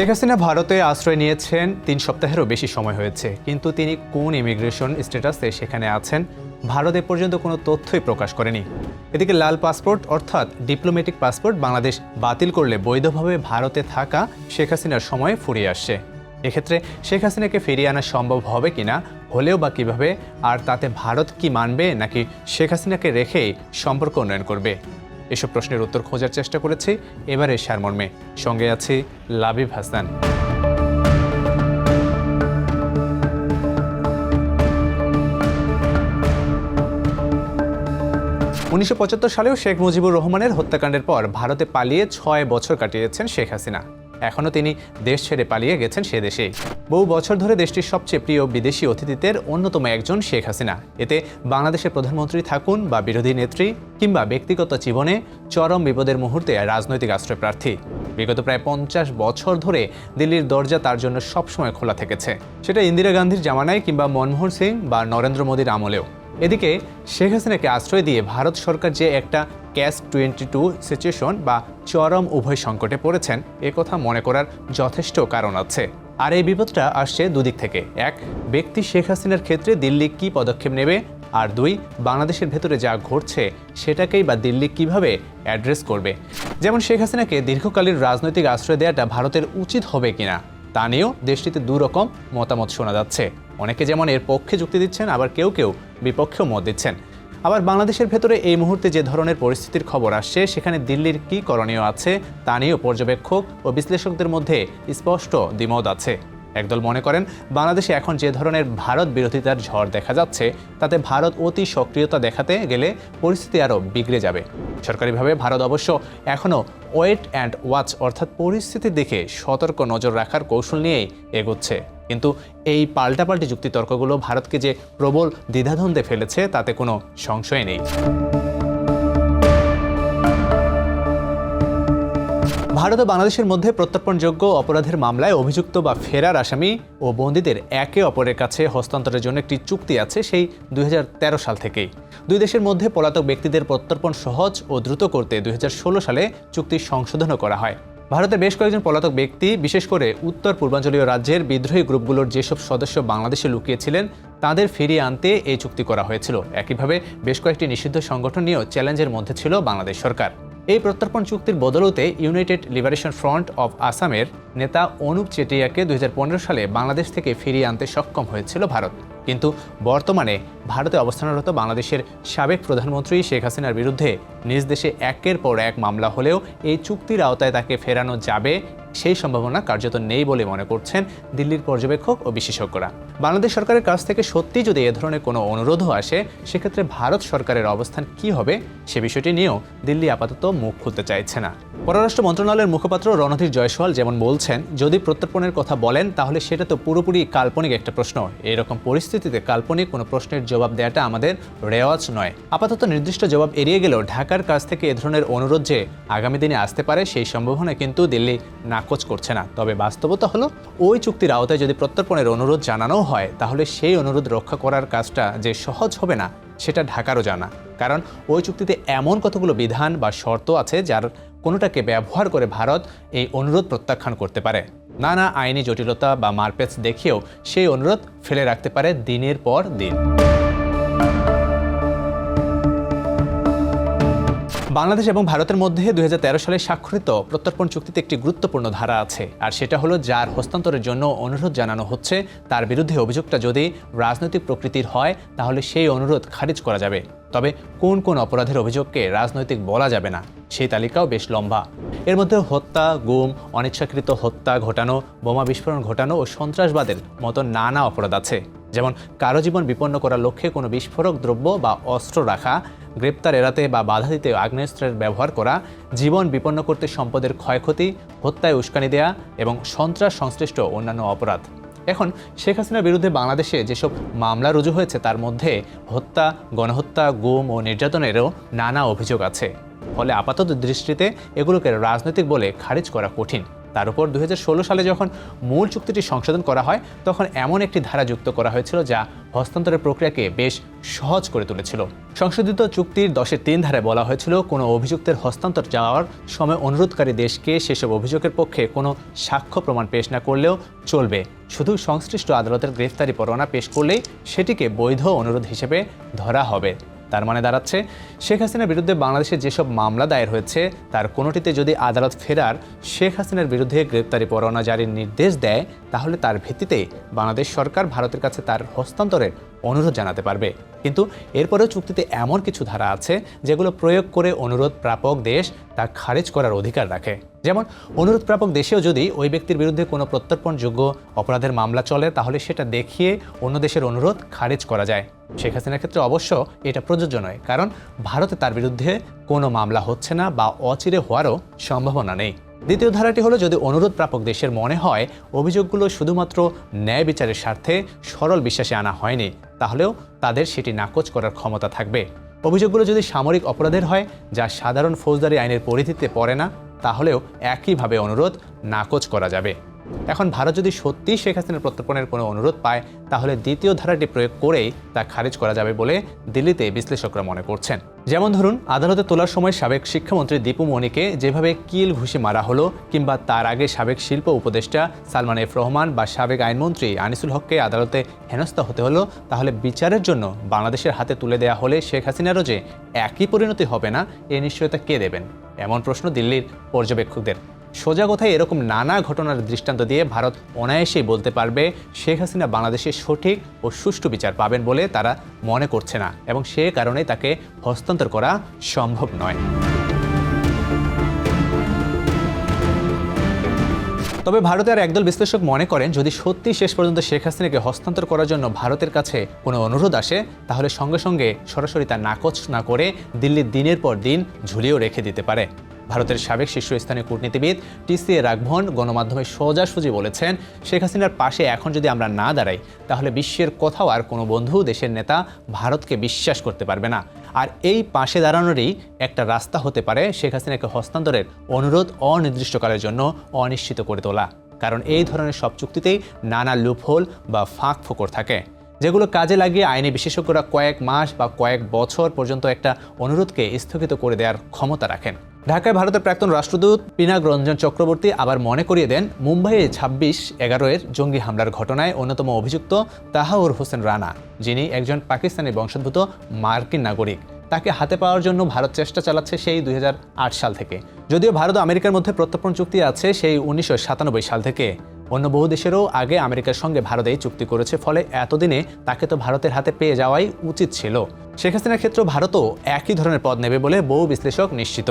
শেখ হাসিনা ভারতে আশ্রয় নিয়েছেন, তিন সপ্তাহেরও বেশি সময় হয়েছে। কিন্তু তিনি কোন ইমিগ্রেশন স্ট্যাটাসে সেখানে আছেন, ভারত এ পর্যন্ত কোনো তথ্যই প্রকাশ করেনি। এদিকে লাল পাসপোর্ট অর্থাৎ ডিপ্লোম্যাটিক পাসপোর্ট বাংলাদেশ বাতিল করলে বৈধভাবে ভারতে থাকা শেখ হাসিনার সময় ফুরিয়ে আসছে। এক্ষেত্রে শেখ হাসিনাকে ফিরিয়ে আনা সম্ভব হবে কিনা, হলেও বা কীভাবে, আর তাতে ভারত কি মানবে, নাকি শেখ হাসিনাকে রেখেই সম্পর্ক উন্নয়ন করবে? এসব প্রশ্নের উত্তর খোঁজার চেষ্টা করেছি। এবারে সারমর্মে। সঙ্গে আছে লাবিব হাসান। উনিশশো পঁচাত্তর সালেও শেখ মুজিবুর রহমানের হত্যাকাণ্ডের পর ভারতে পালিয়ে ছয় বছর কাটিয়েছেন শেখ হাসিনা। এখনও তিনি দেশ ছেড়ে পালিয়ে গেছেন সে দেশেই। বহু বছর ধরে দেশটির সবচেয়ে প্রিয় বিদেশি অতিথিদের অন্যতম একজন শেখ হাসিনা। এতে বাংলাদেশের প্রধানমন্ত্রী থাকুন বা বিরোধী নেত্রী কিংবা ব্যক্তিগত জীবনে চরম বিপদের মুহূর্তে রাজনৈতিক আশ্রয় প্রার্থী বিগত প্রায় পঞ্চাশ বছর ধরে দিল্লির দরজা তার জন্য সবসময় খোলা থেকেছে। সেটা ইন্দিরা গান্ধীর জামানায় কিংবা মনমোহন সিং বা নরেন্দ্র মোদীর আমলেও। এদিকে শেখ হাসিনাকে আশ্রয় দিয়ে ভারত সরকার যে একটা ক্যাশ টোয়েন্টি টু সিচুয়েশন বা চরম উভয় সংকটে পড়েছেন, এ কথা মনে করার যথেষ্ট কারণ আছে। আর এই বিপদটা আসছে দুদিক থেকে। এক, ব্যক্তি শেখ হাসিনার ক্ষেত্রে দিল্লি কী পদক্ষেপ নেবে? আর দুই, বাংলাদেশের ভেতরে যা ঘটছে, সেটাকেই বা দিল্লি কীভাবে অ্যাড্রেস করবে? যেমন শেখ হাসিনাকে দীর্ঘকালীন রাজনৈতিক আশ্রয় দেওয়াটা ভারতের উচিত হবে কিনা, তা নিয়েও দেশটিতে দুরকম মতামত শোনা যাচ্ছে। অনেকে যেমন এর পক্ষে যুক্তি দিচ্ছেন, আবার কেউ কেউ বিপক্ষেও মত দিচ্ছেন। আবার বাংলাদেশের ভেতরে এই মুহূর্তে যে ধরনের পরিস্থিতির খবর আসছে, সেখানে দিল্লির কী করণীয় আছে, তা নিয়েও পর্যবেক্ষক ও বিশ্লেষকদের মধ্যে স্পষ্ট দ্বিমত আছে। একদল মনে করেন, বাংলাদেশে এখন যে ধরনের ভারত বিরোধিতার ঝড় দেখা যাচ্ছে, তাতে ভারত অতি সক্রিয়তা দেখাতে গেলে পরিস্থিতি আরও বিগড়ে যাবে। সরকারিভাবে ভারত অবশ্য এখনও ওয়েট অ্যান্ড ওয়াচ অর্থাৎ পরিস্থিতির দিকে সতর্ক নজর রাখার কৌশল নিয়েই এগোচ্ছে। কিন্তু এই পাল্টাপাল্টি যুক্তিতর্কগুলো ভারতকে যে প্রবল দ্বিধাদ্বন্দ্বে ফেলেছে, তাতে কোনো সংশয় নেই। ভারত ও বাংলাদেশের মধ্যে প্রত্যর্পণযোগ্য অপরাধের মামলায় অভিযুক্ত বা ফেরার আসামি ও বন্দীদের একে অপরের কাছে হস্তান্তরের জন্য একটি চুক্তি আছে সেই দুই হাজার তেরো সাল থেকেই। দুই দেশের মধ্যে পলাতক ব্যক্তিদের প্রত্যর্পণ সহজ ও দ্রুত করতে দুই হাজার ষোলো সালে চুক্তি সংশোধনও করা হয়। ভারতের বেশ কয়েকজন পলাতক ব্যক্তি, বিশেষ করে উত্তর পূর্বাঞ্চলীয় রাজ্যের বিদ্রোহী গ্রুপগুলোর যেসব সদস্য বাংলাদেশে লুকিয়েছিলেন, তাদের ফিরিয়ে আনতে এই চুক্তি করা হয়েছিল। একইভাবে বেশ কয়েকটি নিষিদ্ধ সংগঠন নিয়েও চ্যালেঞ্জের মধ্যে ছিল বাংলাদেশ সরকার। এই প্রত্যর্পণ চুক্তির বদলতে ইউনাইটেড লিবারেশন ফ্রন্ট অব আসামের নেতা অনুপ চেটিয়াকে দুই হাজার পনেরো সালে বাংলাদেশ থেকে ফিরিয়ে আনতে সক্ষম হয়েছিল ভারত। কিন্তু বর্তমানে ভারতে অবস্থানরত বাংলাদেশের সাবেক প্রধানমন্ত্রী শেখ হাসিনার বিরুদ্ধে নিজ দেশে একের পর এক মামলা হলেও এই চুক্তির আওতায় তাকে ফেরানো যাবে সেই সম্ভাবনা কার্যত নেই বলে মনে করছেন দিল্লির পর্যবেক্ষক ও বিশেষজ্ঞরা। বাংলাদেশ সরকারের কাছ থেকে সত্যি যদি এ ধরনের কোনো অনুরোধও আসে, সেক্ষেত্রে ভারত সরকারের অবস্থান কি হবে সে বিষয়টি নিয়েও দিল্লি আপাতত মুখ খুলতে চাইছে না। পররাষ্ট্র মন্ত্রণালয়ের মুখপাত্র রণধীর জয়সওয়াল যেমন বলছেন, যদি প্রত্যর্পণের কথা বলেন, তাহলে সেটা তো পুরোপুরি কাল্পনিক একটা প্রশ্ন। এরকম পরিস্থিতিতে কাল্পনিক কোনো প্রশ্নের জবাব দেওয়াটা আমাদের রেওয়াজ নয়। আপাতত নির্দিষ্ট জবাব এড়িয়ে গেলেও ঢাকার কাছ থেকে এ ধরনের অনুরোধ যে আগামী দিনে আসতে পারে সেই সম্ভাবনা কিন্তু দিল্লি নাকচ করছে না। তবে বাস্তবতা হলো, ওই চুক্তির আওতায় যদি প্রত্যর্পণের অনুরোধ জানানো হয়, তাহলে সেই অনুরোধ রক্ষা করার কাজটা যে সহজ হবে না, সেটা ঢাকারও জানা। কারণ ওই চুক্তিতে এমন কতগুলো বিধান বা শর্ত আছে যার কোনোটাকে ব্যবহার করে ভারত এই অনুরোধ প্রত্যাখ্যান করতে পারে। নানা আইনি জটিলতা বা মারপেচ দেখেও সেই অনুরোধ ফেলে রাখতে পারে দিনের পর দিন। বাংলাদেশ এবং ভারতের মধ্যে দুই হাজার তেরো সালে স্বাক্ষরিত প্রত্যর্পণ চুক্তিতে একটি গুরুত্বপূর্ণ ধারা আছে, আর সেটা হলো যার হস্তান্তরের জন্য অনুরোধ জানানো হচ্ছে, তার বিরুদ্ধে অভিযোগটা যদি রাজনৈতিক প্রকৃতির হয়, তাহলে সেই অনুরোধ খারিজ করা যাবে। তবে কোন কোন অপরাধের অভিযোগকে রাজনৈতিক বলা যাবে না, সেই তালিকাও বেশ লম্বা। এর মধ্যে হত্যা, গুম, অনিচ্ছাকৃত হত্যা ঘটানো, বোমা বিস্ফোরণ ঘটানো ও সন্ত্রাসবাদের মতো নানা অপরাধ আছে। যেমন কারও জীবন বিপন্ন করার লক্ষ্যে কোনো বিস্ফোরক দ্রব্য বা অস্ত্র রাখা গ্রেপ্তার এড়াতে বা বাধা দিতে আগ্নেয়াস্ত্রের ব্যবহার করা, জীবন বিপন্ন করতে সম্পদের ক্ষয়ক্ষতি, হত্যায় উস্কানি দেয়া এবং সন্ত্রাস সংশ্লিষ্ট অন্যান্য অপরাধ। এখন, শেখ হাসিনার বিরুদ্ধে বাংলাদেশে যেসব মামলা রুজু হয়েছে, তার মধ্যে হত্যা, গণহত্যা, গুম ও নির্যাতনেরও নানা অভিযোগ আছে। ফলে আপাতত দৃষ্টিতে এগুলোকে রাজনৈতিক বলে খারিজ করা কঠিন। তার উপর দুই হাজার ষোলো সালে যখন মূল চুক্তিটি সংশোধন করা হয়, তখন এমন একটি ধারা যুক্ত করা হয়েছিল যা হস্তান্তরের প্রক্রিয়াকে বেশ সহজ করে তুলেছিল। সংশোধিত চুক্তির দশের তিন ধারায় বলা হয়েছিল, কোনো অভিযুক্তের হস্তান্তর যাওয়ার সময় অনুরোধকারী দেশকে সেসব অভিযোগের পক্ষে কোনো সাক্ষ্য প্রমাণ পেশ না করলেও চলবে। শুধু সংশ্লিষ্ট আদালতের গ্রেফতারি পরোয়ানা পেশ করলেই সেটিকে বৈধ অনুরোধ হিসেবে ধরা হবে। তার মানে দাঁড়াচ্ছে, শেখ হাসিনার বিরুদ্ধে বাংলাদেশে যেসব মামলা দায়ের হয়েছে, তার কোনোটিতে যদি আদালত ফেরার, শেখ হাসিনার বিরুদ্ধে গ্রেপ্তারি পরোয়ানা জারির নির্দেশ দেয়, তাহলে তার ভিত্তিতে বাংলাদেশ সরকার ভারতের কাছে তার হস্তান্তরের অনুরোধ জানাতে পারবে। কিন্তু এরপরেও চুক্তিতে এমন কিছু ধারা আছে যেগুলো প্রয়োগ করে অনুরোধ প্রাপক দেশ তা খারিজ করার অধিকার রাখে। যেমন, অনুরোধ প্রাপক দেশেও যদি ওই ব্যক্তির বিরুদ্ধে কোনো প্রত্যর্পণযোগ্য অপরাধের মামলা চলে, তাহলে সেটা দেখিয়ে অন্য দেশের অনুরোধ খারিজ করা যায়। শেখ হাসিনার ক্ষেত্রে অবশ্য এটা প্রযোজ্য নয়, কারণ ভারতে তার বিরুদ্ধে কোনো মামলা হচ্ছে না বা অচিরে হওয়ারও সম্ভাবনা নেই। দ্বিতীয় ধারাটি হলো, যদি অনুরোধ প্রাপক দেশের মনে হয়, অভিযোগগুলো শুধুমাত্র ন্যায় বিচারের স্বার্থে সরল বিশ্বাসে আনা হয়নি, তাহলেও তাদের সেটি নাকচ করার ক্ষমতা থাকবে। অভিযোগগুলো যদি সামরিক অপরাধের হয়, যা সাধারণ ফৌজদারি আইনের পরিধিতে পড়ে না, তাহলেও একইভাবে অনুরোধ নাকচ করা যাবে। এখন ভারত যদি সত্যিই শেখ হাসিনার প্রত্যর্পণের কোনো অনুরোধ পায়, তাহলে দ্বিতীয় ধারাটি প্রয়োগ করেই তা খারিজ করা যাবে বলে দিল্লিতে বিশ্লেষকরা মনে করছেন। যেমন ধরুন, আদালতে তোলার সময় সাবেক শিক্ষামন্ত্রী দীপু মনিকে যেভাবে কিল ঘুষি মারা হলো, কিংবা তার আগে সাবেক শিল্প উপদেষ্টা সালমান এফ রহমান বা সাবেক আইনমন্ত্রী আনিসুল হককে আদালতে হেনস্থা হতে হলো, তাহলে বিচারের জন্য বাংলাদেশের হাতে তুলে দেয়া হলে শেখ হাসিনারও যে একই পরিণতি হবে না, এ নিশ্চয়তা কে দেবেন? এমন প্রশ্ন দিল্লির পর্যবেক্ষকদের। সোজা কথায় এরকম নানা ঘটনার দৃষ্টান্ত দিয়ে ভারত অনায়াসেই বলতে পারবে শেখ হাসিনা বাংলাদেশে সঠিক ও সুষ্ঠু বিচার পাবেন বলে তারা মনে করছে না এবং সে কারণে তাকে হস্তান্তর করা সম্ভব নয়। তবে ভারতের একদল বিশ্লেষক মনে করেন, যদি সত্যি শেষ পর্যন্ত শেখ হাসিনাকে হস্তান্তর করার জন্য ভারতের কাছে কোনো অনুরোধ আসে, তাহলে সঙ্গে সঙ্গে সরাসরি তা নাকচ না করে দিল্লির দিনের পর দিন ঝুলিয়েও রেখে দিতে পারে। ভারতের সাবেক শীর্ষস্থানীয় কূটনীতিবিদ টিসিএ রাঘভন গণমাধ্যমে সোজাসুজি বলেছেন, শেখ হাসিনার পাশে এখন যদি আমরা না দাঁড়াই, তাহলে বিশ্বের কোথাও আর কোনো বন্ধু দেশের নেতা ভারতকে বিশ্বাস করতে পারবে না। আর এই পাশে দাঁড়ানোরই একটা রাস্তা হতে পারে শেখ হাসিনাকে হস্তান্তরের অনুরোধ অনির্দিষ্টকালের জন্য অনিশ্চিত করে তোলা। কারণ এই ধরনের সব চুক্তিতেই নানা লুপহোল বা ফাঁক ফোকর থাকে। যেগুলো কাজে লাগিয়ে আইনি বিশেষজ্ঞরা কয়েক মাস বা কয়েক বছর পর্যন্ত একটা অনুরোধকে স্থগিত করে দেওয়ার ক্ষমতা রাখেন। ঢাকায় ভারতের প্রাক্তন রাষ্ট্রদূত পিনাক রঞ্জন চক্রবর্তী আবার মনে করিয়ে দেন, মুম্বাইয়ে ছাব্বিশ এগারোয়ের জঙ্গি হামলার ঘটনায় অন্যতম অভিযুক্ত তাহাউর হোসেন রানা, যিনি একজন পাকিস্তানি বংশোদ্ভূত মার্কিন নাগরিক। তাকে হাতে পাওয়ার জন্য ভারত চেষ্টা চালাচ্ছে সেই দুই হাজার আট সাল থেকে। যদিও ভারত আমেরিকার মধ্যে প্রত্যর্পণ চুক্তি আছে সেই উনিশশো সাতানব্বই সাল থেকে। অন্য বহু দেশেরও আগে আমেরিকার সঙ্গে ভারত এই চুক্তি করেছে, ফলে এতদিনে তাকে তো ভারতের হাতে পেয়ে যাওয়াই উচিত ছিল। শেখ হাসিনার ক্ষেত্রে ভারতও একই ধরনের পদ নেবে বলে বহু বিশ্লেষক নিশ্চিত।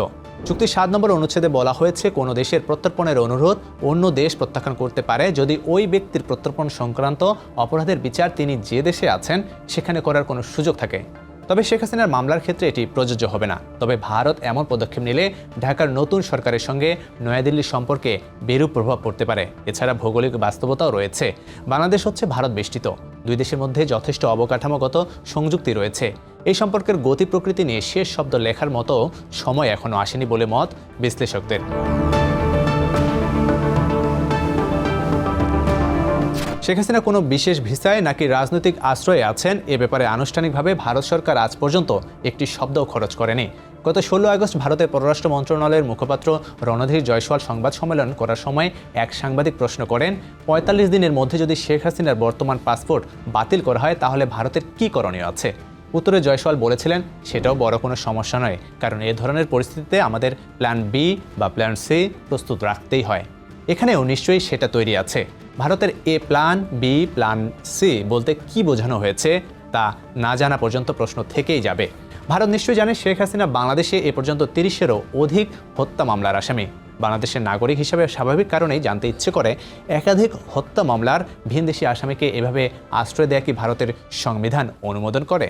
চুক্তির সাত নম্বর অনুচ্ছেদে বলা হয়েছে, কোনো দেশের প্রত্যর্পণের অনুরোধ অন্য দেশ প্রত্যাখ্যান করতে পারে যদি ওই ব্যক্তির প্রত্যর্পণ সংক্রান্ত অপরাধের বিচার তিনি যে দেশে আছেন, সেখানে করার কোনো সুযোগ থাকে। তবে শেখ হাসিনার মামলার ক্ষেত্রে এটি প্রযোজ্য হবে না। তবে ভারত এমন পদক্ষেপ নিলে ঢাকার নতুন সরকারের সঙ্গে নয়াদিল্লির সম্পর্কে বিরূপ প্রভাব পড়তে পারে। এছাড়া ভৌগোলিক বাস্তবতাও রয়েছে। বাংলাদেশ হচ্ছে ভারত বেষ্টিত। দুই দেশের মধ্যে যথেষ্ট অবকাঠামোগত সংযুক্তি রয়েছে। এই সম্পর্কের গতি প্রকৃতি নিয়ে শেষ শব্দ লেখার মতো সময় এখনও আসেনি বলে মত বিশ্লেষকদের। শেখ হাসিনা কোনো বিশেষ ভিসায় নাকি রাজনৈতিক আশ্রয়ে আছেন, এ ব্যাপারে আনুষ্ঠানিকভাবে ভারত সরকার আজ পর্যন্ত একটি শব্দও খরচ করেনি। গত ষোলো আগস্ট ভারতের পররাষ্ট্র মন্ত্রণালয়ের মুখপাত্র রণধীর জয়সওয়াল সংবাদ সম্মেলন করার সময় এক সাংবাদিক প্রশ্ন করেন, পঁয়তাল্লিশ দিনের মধ্যে যদি শেখ হাসিনার বর্তমান পাসপোর্ট বাতিল করা হয়, তাহলে ভারতের কী করণীয় আছে? উত্তরে জয়সওয়াল বলেছিলেন, সেটাও বড় কোনো সমস্যা নয়, কারণ এ ধরনের পরিস্থিতিতে আমাদের প্ল্যান বি বা প্ল্যান সি প্রস্তুত রাখতেই হয়। এখানেও নিশ্চয়ই সেটা তৈরি আছে। ভারতের A plan, B plan, C বলতে কি বোঝানো হয়েছে তা না জানা পর্যন্ত প্রশ্ন থেকেই যাবে। ভারত নিশ্চয়ই জানে শেখ হাসিনা বাংলাদেশে এ পর্যন্ত তিরিশেরও অধিক হত্যা মামলার আসামি। বাংলাদেশের নাগরিক হিসেবে স্বাভাবিক কারণেই জানতে ইচ্ছে করে একাধিক হত্যা মামলার ভিনদেশি আসামিকে এভাবে আশ্রয় দেয়া কি ভারতের সংবিধান অনুমোদন করে?